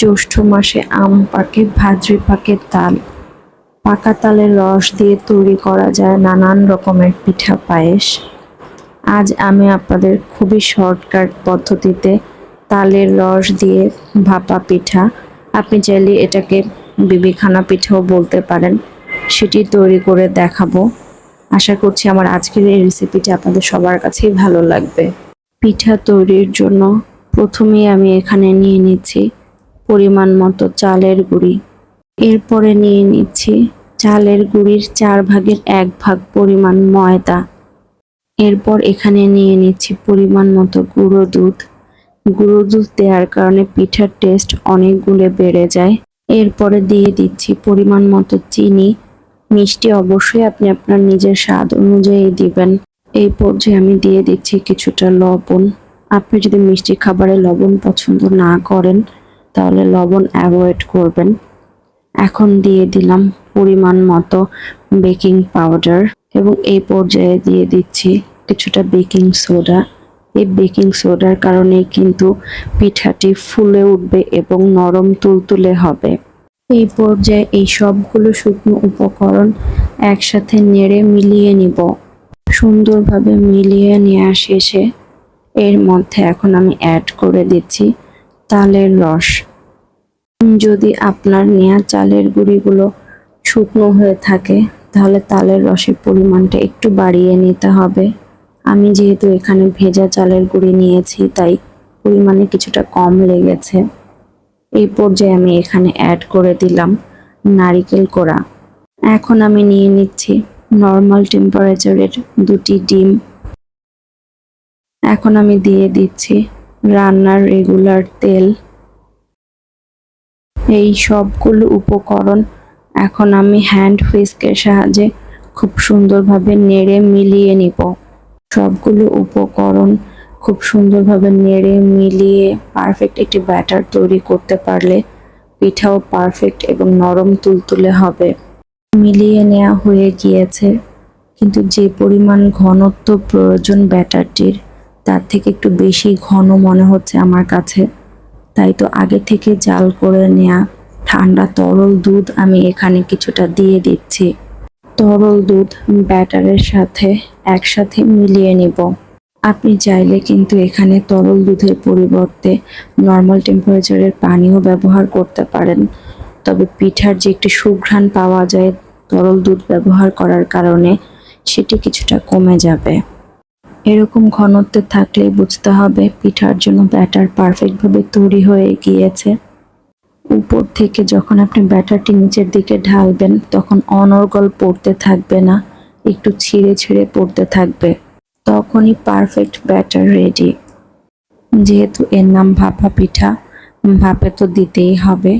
জ্যৈষ্ঠ মাসে আম পাকে, ভাদ্রে পাকে তাল। পাকা তালের রস দিয়ে তৈরি করা যায় নানান রকমের পিঠা পায়েস। আজ আমি আপনাদের খুবই শর্টকাট পদ্ধতিতে তালের রস দিয়ে ভাপা পিঠা। আপনি চাইলে এটাকে বিবিখানা পিঠাও বলতে পারেন। সেটি তৈরি করে দেখাবো। আশা করছি আমার আজকের এই রেসিপিটি আপনাদের সবার কাছেই ভালো লাগবে। পিঠা তৈরির জন্য প্রথমেই আমি এখানে নিয়ে নিচ্ছি পরিমাণ মতো চালের গুঁড়ি। এরপরে নিয়ে নিচ্ছি চালের গুঁড়ির চার ভাগের এক ভাগ পরিমাণ ময়দা। এরপর এখানে নিয়ে নিচ্ছি পরিমাণ মতো গুঁড়ো দুধ। গুঁড়ো দুধ দেওয়ার কারণে পিঠার টেস্ট অনেক গুণে বেড়ে যায়। এরপরে দিয়ে দিচ্ছি পরিমাণ মতো চিনি। মিষ্টি অবশ্যই আপনি আপনার নিজের স্বাদ অনুযায়ী দিবেন। এই পর্যায়ে আমি দিয়ে দিচ্ছি কিছুটা লবণ। আপনি যদি মিষ্টি খাবারে লবণ পছন্দ না করেন তাহলে লবণ অ্যাভয়েড করবেন। এখন দিয়ে দিলাম পরিমাণ মতো বেকিং পাউডার এবং এই পর্যায়ে দিয়ে দিচ্ছি কিছুটা বেকিং সোডা এই বেকিং সোডার কারণে কিন্তু পিঠাটি ফুলে উঠবে এবং নরম তুলতুলে হবে। এই পর্যায়ে এই সবগুলো শুকনো উপকরণ একসাথে নেড়ে মিলিয়ে নিব। সুন্দরভাবে মিলিয়ে নেওয়া শেষে এর মধ্যে এখন আমি অ্যাড করে দিচ্ছি তালের রস। যদি আপনার নেয়া চালের গুঁড়িগুলো শুকনো হয়ে থাকে, তাহলে তালের রসের পরিমাণটা একটু বাড়িয়ে নিতে হবে। আমি যেহেতু এখানে ভেজা চালের গুঁড়ি নিয়েছি, তাই পরিমাণে কিছুটা কম লেগেছে। এই পর্যায়ে আমি এখানে অ্যাড করে দিলাম নারিকেল কোড়া। এখন আমি নিয়ে নিচ্ছি নর্মাল টেম্পারেচারের দুটি ডিম। এখন আমি দিয়ে দিচ্ছি রান্নার রেগুলার তেল। এই সবগুলো উপকরণ এখন আমি হ্যান্ড হুইস্কের সাহায্যে খুব সুন্দরভাবে নেড়ে মিলিয়ে নিব। সবগুলো উপকরণ খুব সুন্দরভাবে নেড়ে মিলিয়ে পারফেক্ট একটি ব্যাটার তৈরি করতে পারলে পিঠাও পারফেক্ট এবং নরম তুলতুলে হবে। মিলিয়ে নেওয়া হয়ে গিয়েছে, কিন্তু যে পরিমাণ ঘনত্ব প্রয়োজন ব্যাটারটির, তার থেকে একটু বেশি ঘন মনে হচ্ছে আমার কাছে। তাই তো আগে থেকে জাল করে নেওয়া ঠান্ডা তরল দুধ আমি এখানে কিছুটা দিয়ে দিচ্ছি। তরল দুধ ব্যাটারের সাথে একসাথে মিলিয়ে নিব। আপনি চাইলে কিন্তু এখানে তরল দুধের পরিবর্তে নর্মাল টেম্পারেচারের পানিও ব্যবহার করতে পারেন। তবে পিঠার যে একটি সুঘ্রাণ পাওয়া যায় তরল দুধ ব্যবহার করার কারণে সেটি কিছুটা কমে যাবে। এরকম ঘনত্বে থাকলে বুঝতে হবে পিঠার জন্য ব্যাটার পারফেক্টভাবে তৈরি হয়ে গিয়েছে। উপর থেকে যখন আপনি ব্যাটারটি নিচের দিকে ঢালবেন, তখন অনর্গল পড়তে থাকবে না, একটু ছিঁড়ে ছিঁড়ে পড়তে থাকবে। তখনই পারফেক্ট ব্যাটার রেডি। যেহেতু এর নাম ভাপা পিঠা, ভাপে তো দিতেই হবে।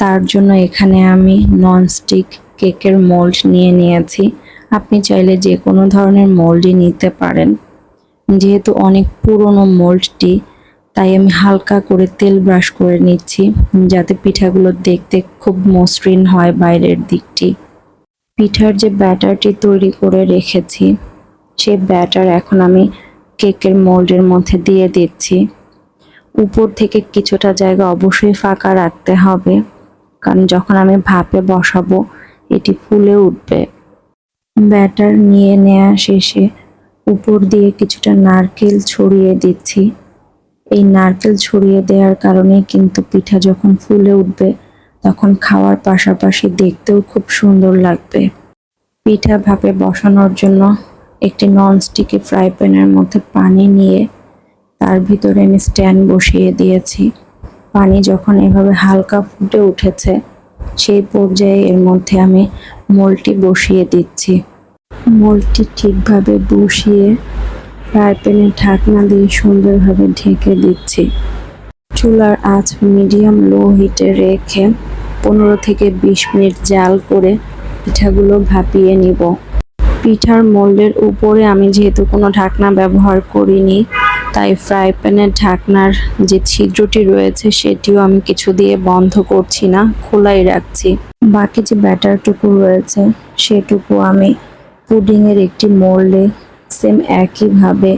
তার জন্য এখানে আমি ননস্টিক কেকের মোল্ড নিয়ে নিয়েছি। আপনি চাইলে যে কোনো ধরনের মোল্ডই নিতে পারেন। যেহেতু অনেক পুরনো মোল্ডটি, তাই আমি হালকা করে তেল ব্রাশ করে নিচ্ছি, যাতে পিঠাগুলো দেখতে খুব মসৃণ হয় বাইরের দিকটি। পিঠার যে ব্যাটারটি তৈরি করে রেখেছি, সে ব্যাটার এখন আমি কেকের মোল্ডের মধ্যে দিয়ে দিচ্ছি। উপর থেকে কিছুটা জায়গা অবশ্যই ফাঁকা রাখতে হবে, কারণ যখন আমি ভাপে বসাবো, এটি ফুলে উঠবে। ব্যাটার নিয়ে নেওয়া শেষে উপর দিয়ে কিছুটা নারকেল ছড়িয়ে দিচ্ছি। এই নারকেল ছড়িয়ে দেওয়ার কারণে কিন্তু পিঠা যখন ফুলে উঠবে, তখন খাওয়ার পাশাপাশি দেখতেও খুব সুন্দর লাগবে। পিঠা ভাপে বসানোর জন্য একটি ননস্টিকি ফ্রাই প্যানের মধ্যে পানি নিয়ে তার ভিতরে আমি স্ট্যান্ড বসিয়ে দিয়েছি। পানি যখন এভাবে হালকা ফুটে উঠেছে, সেই পর্যায়ে এর মধ্যে আমি মোলটি বসিয়ে দিচ্ছি। মোলটি ঠিকভাবে বসিয়ে ফ্রাই প্যানের ঢাকনা দিয়ে সুন্দরভাবে ঢেকে দিচ্ছি। চুলার আঁচ মিডিয়াম লো হিটে রেখে পনেরো থেকে বিশ মিনিট জাল করে পিঠাগুলো ভাপিয়ে নিব। পিঠার মোল্ডের উপরে আমি যেহেতু কোনো ঢাকনা ব্যবহার করিনি, তাই ফ্রাই প্যানের ঢাকনার যে ছিদ্রটি রয়েছে সেটিও আমি কিছু দিয়ে বন্ধ করছি না, খোলাই রাখছি। বাকি যে ব্যাটারটুকু রয়েছে সেটুকু আমি পুডিংয়ের একটি মোল্ডে সেম একইভাবে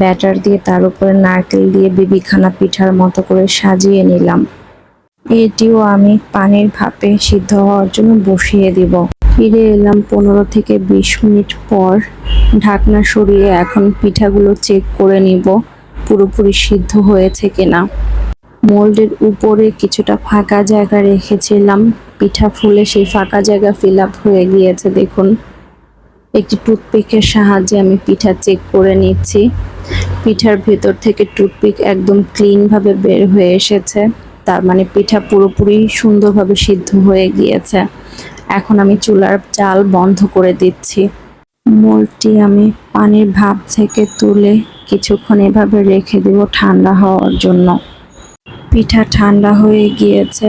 ব্যাটার দিয়ে তার উপরে নারকেল দিয়ে বিবিখানা পিঠার মতো করে সাজিয়ে নিলাম। এটিও আমি পানির ভাপে সিদ্ধ হওয়ার জন্য বসিয়ে দিব। ফিরে এলাম পনেরো থেকে বিশ মিনিট পর ঢাকনা সরিয়ে এখন পিঠাগুলো চেক করে নিব পুরোপুরি সিদ্ধ হয়েছে কিনা। মোল্ডের উপরে কিছুটা ফাঁকা জায়গা রেখেছিলাম। পিঠা ফুলে সেই ফাঁকা জায়গা ফিল আপ হয়ে গিয়েছে, দেখুন। একটি টুথপিকের সাহায্যে আমি পিঠা চেক করে নিচ্ছি। পিঠার ভেতর থেকে টুথপিক একদম ক্লিনভাবে বের হয়ে এসেছে। তার মানে পিঠা পুরোপুরি সুন্দরভাবে সিদ্ধ হয়ে গিয়েছে। এখন আমি চুলার চাল বন্ধ করে দিচ্ছি। মোলটি আমি পানির ভাপ থেকে তুলে কিছুক্ষণ এভাবে রেখে দেব ঠান্ডা হওয়ার জন্য। পিঠা ঠান্ডা হয়ে গিয়েছে।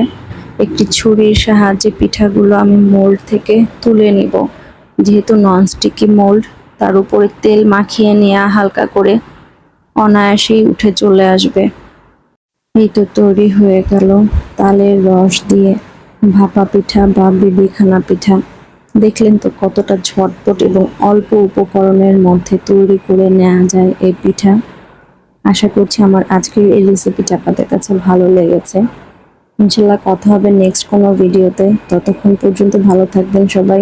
একটি ছুরির সাহায্যে পিঠাগুলো আমি মোল্ড থেকে তুলে নিব। যেহেতু ননস্টিকি মোল্ড তার উপরে তেল মাখিয়ে নেওয়া হালকা করে অনায়াসেই উঠে চলে আসবে। এই তো তৈরি হয়ে গেল তালের রস দিয়ে ভাপা পিঠা বা বিবিখানা পিঠা। দেখলেন তো কতটা ঝটপট এবং অল্প উপকরণের মধ্যে তৈরি করে নেওয়া যায় এই পিঠা। আশা করছি আমার আজকের এই রেসিপিটা আপনাদের কাছে ভালো লেগেছে। ইনশাল্লাহ কথা হবে নেক্সট কোনো ভিডিওতে ততক্ষণ পর্যন্ত ভালো থাকবেন সবাই।